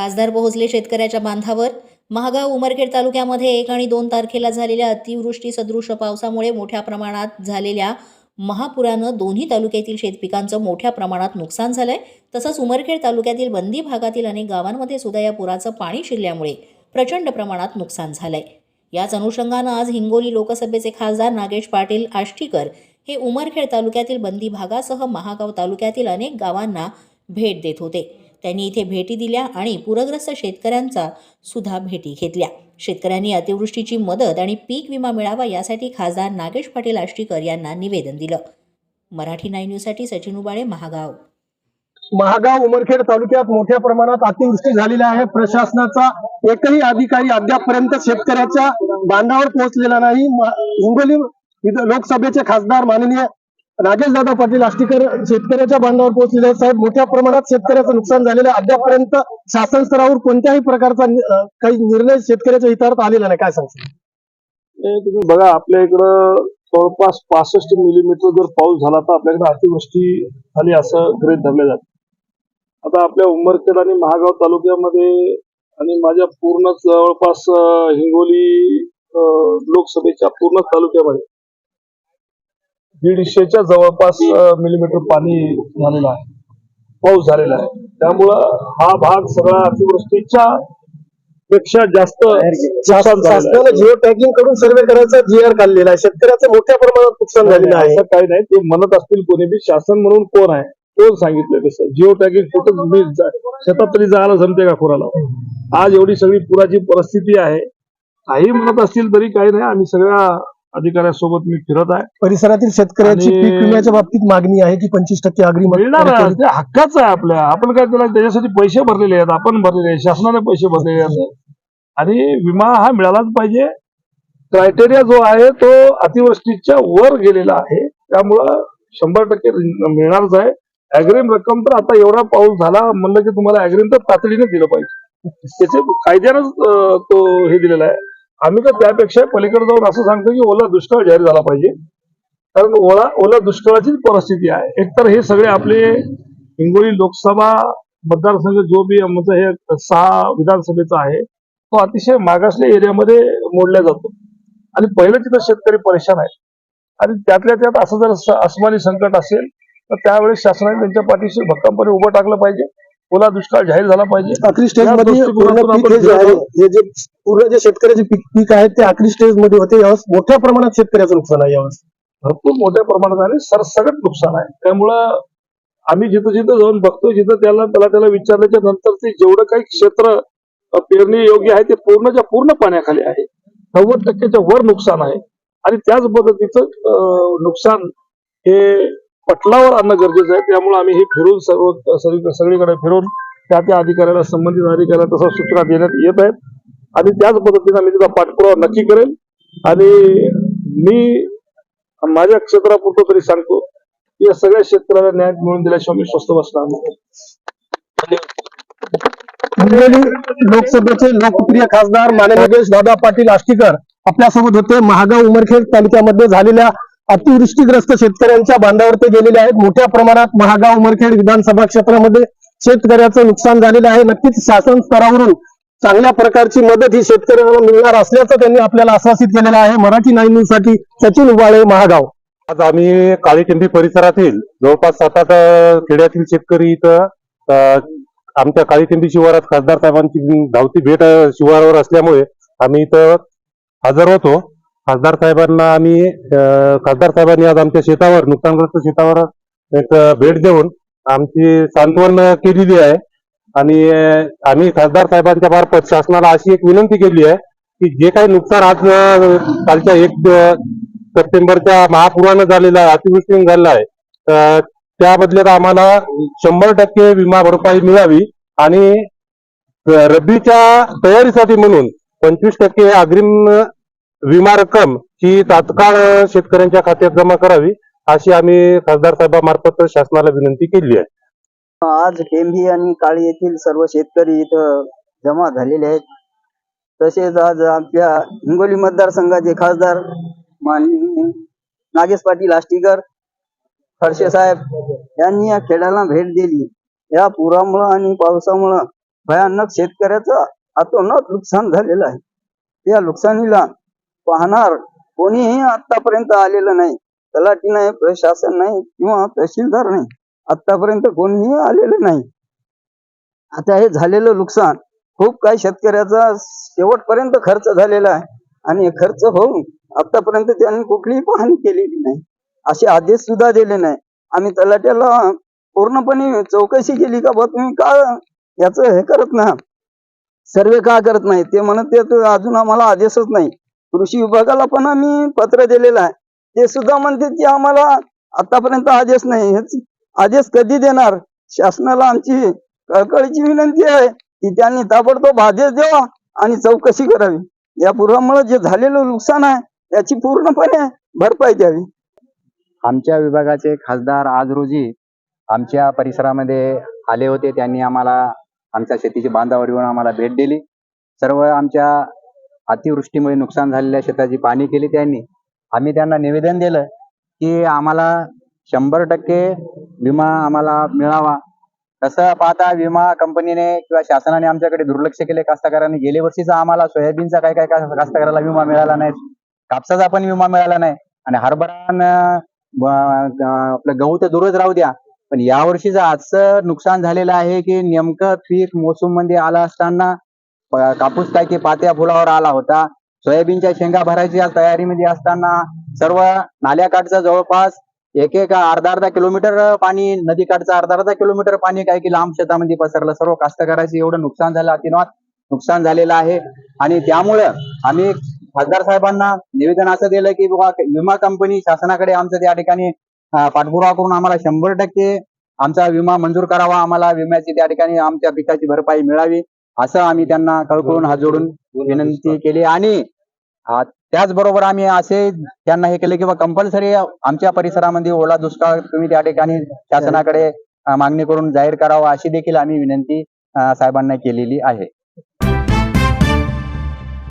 खासदार पोहोचले शेतकऱ्याच्या बांधावर. महागाव उमरखेड तालुक्यामध्ये एक आणि दोन तारखेला झालेल्या अतिवृष्टी सदृश पावसामुळे मोठ्या प्रमाणात झालेल्या महापुरानं दोन्ही तालुक्यातील शेतपिकांचं मोठ्या प्रमाणात नुकसान झालंय. तसंच उमरखेड तालुक्यातील बंदी भागातील अनेक गावांमध्ये सुद्धा या पुराचं पाणी शिरल्यामुळे प्रचंड प्रमाणात नुकसान झालंय. याच अनुषंगानं आज हिंगोली लोकसभेचे खासदार नागेश पाटील आष्टीकर हे उमरखेड तालुक्यातील बंदी भागासह महागाव तालुक्यातील अनेक गावांना भेट देत होते. त्यांनी इथे भेटी दिल्या आणि पूरग्रस्त शेतकऱ्यांचा सुद्धा भेटी घेतल्या. शेतकऱ्यांनी अतिवृष्टीची मदत आणि पीक विमा मिळावा यासाठी खासदार नागेश पाटील आष्टीकर यांना निवेदन दिलं. मराठी नाईन न्यूजसाठी सचिन उबाळे महागाव. महागाव उमरखेड तालुक्यात मोठ्या प्रमाणात अतिवृष्टी झालेली आहे. प्रशासनाचा एकही अधिकारी अद्यापपर्यंत शेतकऱ्याच्या बांधावर पोहोचलेला नाही. हिंगोली लोकसभेचे खासदार माननीय राजेश दादा पाटील आष्टीकर शेतकऱ्याच्या बांधावर पोहोचलेले आहेत. साहेब मोठ्या प्रमाणात शेतकऱ्याचं नुकसान झालेलं आहे. अद्यापर्यंत शासन स्तरावर कोणत्याही प्रकारचा काही निर्णय शेतकऱ्याच्या हितार्थ आलेला नाही. काय सांगतो तुम्ही बघा आपल्या इकडं जवळपास पासष्ट मिलीमीटर जर पाऊस झाला तर आपल्याकडे अतिवृष्टी झाली असं गृहीत धरले जाते. आता आपल्या उमरखेड आणि महागाव तालुक्यामध्ये आणि माझ्या पूर्ण जवळपास हिंगोली लोकसभेच्या पूर्ण तालुक्यामध्ये दीडशेच्या जवळपास मिलीमीटर पाणी झालेलं आहे. पाऊस झालेला आहे. त्यामुळं हा भाग सगळा अतिवृष्टीच्या पेक्षा जास्त जिओ टॅगिंगकडून सर्वे करायचा जी आर काढलेला आहे. शेतकऱ्याचं मोठ्या प्रमाणात नुकसान झालेलं आहे. असं काही नाही. ते म्हणत असतील कोणी बी शासन म्हणून कोण आहे कोण सांगितलं तसं? जिओ टॅगिंग कुठं तुम्ही जा- शेतात तरी जायला जमते का खुराला आज एवढी सगळी पुराची परिस्थिती आहे. काही म्हणत असतील तरी काही नाही. आम्ही सगळ्या अधिकाऱ्यांसोबत मी फिरत आहे. परिसरातील शेतकऱ्याची आणि- पीक विम्याच्या बाबतीत मागणी आहे की पंचवीस टक्के अग्रिम मिळणार आहे. ते हक्काचं आहे आपल्या. आपण काय त्याला त्याच्यासाठी पैसे भरलेले आहेत आपण भरलेले आहेत शासनाने पैसे भरलेले आहेत. आणि विमा हा मिळालाच पाहिजे. क्रायटेरिया जो आहे तो अतिवृष्टीच्या वर गेलेला आहे. त्यामुळं शंभर टक्के मिळणारच आहे. अग्रिम रक्कम तर आता एवढा पाऊस झाला म्हणलं की तुम्हाला अग्रिम तर तातडीने दिलं पाहिजे. त्याचे कायद्यानंच अं, तो हे दिलेला आहे. आम्ही तर त्यापेक्षा पलीकडे जाऊन असं सांगतो की ओला दुष्काळ जाहीर झाला पाहिजे. कारण ओला ओला दुष्काळाचीच परिस्थिती आहे. एकतर हे सगळे आपले हिंगोली लोकसभा मतदारसंघ जो बी आमचं हे सहा विधानसभेचा आहे तो अतिशय मागासल्या एरियामध्ये मोडला जातो. आणि पहिलं तिथं शेतकरी परेशान आहे आणि त्यातल्या त्यात असं जर अस्मानी संकट असेल तर त्यावेळेस शासनाने त्यांच्या पाठीशी भक्कमपणे उभं टाकलं पाहिजे. ओला दुष्काळ जाहीर झाला पाहिजे. आखरी स्टेजमध्ये पूर्ण पीक हे जे आहे. हे जे पूर्ण जे शेतकऱ्याचे पीक पीक आहेत ते आखरी स्टेजमध्ये होते. यावेळेस मोठ्या प्रमाणात शेतकऱ्याचं नुकसान आहे यावेळेस. भरपूर मोठ्या प्रमाणात आणि सरसकट नुकसान आहे. त्यामुळं आम्ही जिथं जिथं जाऊन बघतो जिथं त्याला त्याला त्याला विचारल्याच्या नंतर ते जेवढं काही क्षेत्र पेरणी योग्य आहे ते पूर्णच्या पूर्ण पाण्याखाली आहे. नव्वद टक्क्याच्या वर नुकसान आहे. आणि त्याच पद्धतीचं नुकसान हे पटलावर आणणं गरजेचं आहे. त्यामुळे आम्ही हे फिरून सर्व सगळी- सगळीकडे फिरून त्या त्या अधिकाऱ्याला संबंधित अधिकाऱ्याला तसं सूचना देण्यात येत आहेत. आणि त्याच पद्धतीने आम्ही तिथं पाठपुरावा नक्की करेल. आणि मी माझ्या क्षेत्रापुरतं तरी सांगतो की या सगळ्या शेतकऱ्याला न्याय मिळून दिल्याशिवाय मी स्वस्त बसणार नाही. लोकसभेचे लोकप्रिय खासदार माननीय दादा पाटील आष्टीकर आपल्यासोबत होते महागाव उमरखेड तालुक्यामध्ये झालेल्या अतिवृष्टीग्रस्त शेतकऱ्यांच्या बांधावर ते गेलेले आहेत. मोठ्या प्रमाणात महागाव उमरखेड विधानसभा क्षेत्रामध्ये शेतकऱ्याचं नुकसान झालेलं आहे. नक्कीच शासन स्तरावरून चांगल्या प्रकारची मदत ही शेतकऱ्यांना मिळणार असल्याचं त्यांनी आपल्याला आश्वासित केलेलं आहे. मराठी नाईन न्यूजसाठी सचिन उबाळे महागाव. आज आम्ही काळीटिंबी परिसरातील जवळपास सात आठ खेड्यातील शेतकरी इथं आमच्या काळीटिंबी शिवारात खासदार साहेबांची धावती भेट शिवारावर असल्यामुळे आम्ही इथं हजर होतो. खासदार साहेबांना आम्ही खासदार साहेबांनी आज आमच्या शेतावर नुकसानग्रस्त शेतावर एक भेट देऊन आमची सांत्वन केलेली आहे. आणि आम्ही खासदार साहेबांच्या मार्फत शासनाला अशी एक विनंती केली आहे की जे काही नुकसान आज कालच्या एक सप्टेंबरच्या महापुरानं झालेला आहे अतिवृष्टीने झालेलं आहे तर त्या बदल्यात आम्हाला शंभर टक्के विमा भरपाई मिळावी आणि रब्बीच्या तयारीसाठी म्हणून पंचवीस टक्के अग्रिम विमा रक्कम ही तात्काळ शेतकऱ्यांच्या खात्यात जमा करावी अशी आम्ही खासदार साहेबांमार्फत शासनाला विनंती केली आहे. आज टेंभी आणि काळी येथील सर्व शेतकरी इथं जमा झालेले आहेत. तसेच आज आमच्या हिंगोली मतदारसंघाचे खासदार नागेश पाटील आष्टीकर खडसे साहेब यांनी या खेड्याला भेट दिली. या पुरामुळं आणि पावसामुळं भयानक शेतकऱ्याचं अतोनात नुकसान झालेलं आहे. या नुकसानीला पाहणार. कोणीही आतापर्यंत आलेलं नाही. तलाठी नाही प्रशासन नाही किंवा तहसीलदार नाही. आतापर्यंत कोणीही आलेलं नाही. आता हे झालेलं नुकसान खूप काही शेतकऱ्याचा शेवटपर्यंत खर्च झालेला आहे. आणि खर्च होऊन आतापर्यंत त्यांनी कुठलीही पाहणी केलेली नाही. असे आदेश सुद्धा दिले नाही. आम्ही तलाट्याला पूर्णपणे चौकशी केली का बा तुम्ही का याच हे करत ना सर्वे का करत नाही? ते म्हणत ते अजून आम्हाला आदेशच नाही. कृषी विभागाला पण आम्ही पत्र दिलेलं आहे. ते सुद्धा म्हणते की आम्हाला आतापर्यंत आदेश नाही. हेच आदेश कधी देणार? शासनाला आमची कळकळीची विनंती आहे की त्यांनी ताबडतोब आदेश द्यावा आणि चौकशी करावी. या पुरामुळे जे झालेलं नुकसान आहे त्याची पूर्णपणे भरपाई द्यावी. आमच्या विभागाचे खासदार आज रोजी आमच्या परिसरामध्ये आले होते. त्यांनी आम्हाला आमच्या शेतीच्या बांधावर येऊन आम्हाला भेट दिली. सर्व आमच्या अतिवृष्टीमुळे नुकसान झालेल्या शेताची पाहणी केली त्यांनी. आम्ही त्यांना निवेदन दिलं की आम्हाला शंभर टक्के विमा आम्हाला मिळावा. तसं पाहता विमा कंपनीने किंवा शासनाने आमच्याकडे दुर्लक्ष केले. कास्तकारांनी गेल्या वर्षीचा आम्हाला सोयाबीनचा काय काय कास्तकाराला विमा मिळाला नाही. कापसाचा पण विमा मिळाला नाही. आणि हरभरा आपलं गहू तर दूरच राहू द्या. पण या वर्षीचं आजचं नुकसान झालेलं आहे की नेमकं पीक मोसममध्ये आलं असताना कापूस काय की पात्या फुलावर आला होता. सोयाबीनच्या शेंगा भरायच्या तयारीमध्ये असताना सर्व नाल्याकाठचं जवळपास एक एक अर्धा अर्धा किलोमीटर पाणी नदीकाठचं अर्धा अर्धा किलोमीटर पाणी काय की लांब शेतामध्ये पसरलं. सर्व कास्तकाराचे एवढं नुकसान झालं अतिनवात नुकसान झालेलं आहे. आणि त्यामुळं आम्ही खासदार साहेबांना निवेदन असं दिलं की बाबा विमा कंपनी शासनाकडे आमचं त्या ठिकाणी पाठपुरावा करून आम्हाला शंभर टक्के आमचा विमा मंजूर करावा. आम्हाला विम्याची त्या ठिकाणी आमच्या पिकाची भरपाई मिळावी. असं आम्ही त्यांना कळकळून हात जोडून विनंती केली. आणि त्याचबरोबर आम्ही असे त्यांना हे केले किंवा कंपल्सरी आमच्या परिसरामध्ये ओला दुष्काळ तुम्ही त्या ठिकाणी शासनाकडे मागणी करून जाहीर करावा अशी देखील आम्ही विनंती साहेबांना केलेली आहे.